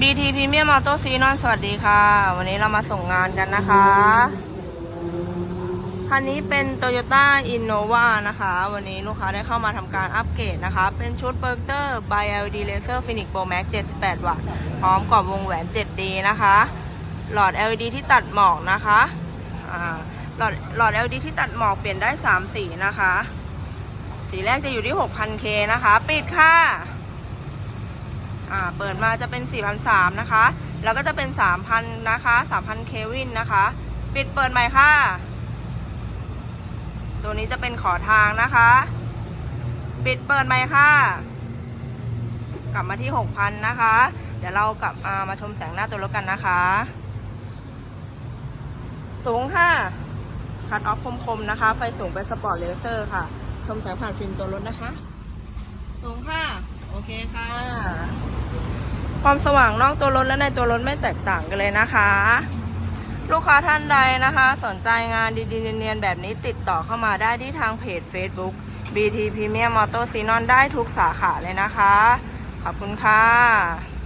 BT Premium Auto c n o n สวัสดีค่ะ วันนี้เรามาส่งงานกันนะคะ คันนี้เป็น Toyota Innova นะคะ วันนี้ลูกค้าได้เข้ามาทำการอัปเกรดนะคะ เป็นชุด b e r g e r by LED Laser Phoenix Pro Max 78 วัตต์ พร้อมกรอบวงแหวน 7D นะคะ หลอด LED ที่ตัดหมอกนะคะหลอดหลอด LED ที่ตัดหมอกเปลี่ยนได้ 3 สีนะคะ สีแรกจะอยู่ที่ 6,000K นะคะ ปิดค่ะ อ่าเปิดมาจะเป็น 4,300 นะคะ แล้วก็จะเป็น 3,000 นะคะ 3,000 เควินนะคะ ปิดเปิดใหม่ค่ะ ตัวนี้จะเป็นขอทางนะคะ ปิดเปิดใหม่ค่ะ กลับมาที่ 6,000 นะคะ เดี๋ยวเรากลับมามาชมแสงหน้าตัวรถกันนะคะ สูงค่ะ คัดออฟคมๆนะคะ ไฟสูงเป็นสปอร์ตเลเซอร์ค่ะ ชมแสงผ่านฟิล์มตัวรถนะคะ สูงค่ะ โอเคค่ะ ความสว่างนอกตัวรถและในตัวรถไม่แตกต่างกันเลยนะคะ ลูกค้าท่านใดนะคะ สนใจงานดีๆเนียนๆแบบนี้ติดต่อเข้ามาได้ที่ทางเพจ Facebook BT Premium Motor Sinon ได้ทุกสาขาเลยนะคะ ขอบคุณค่ะ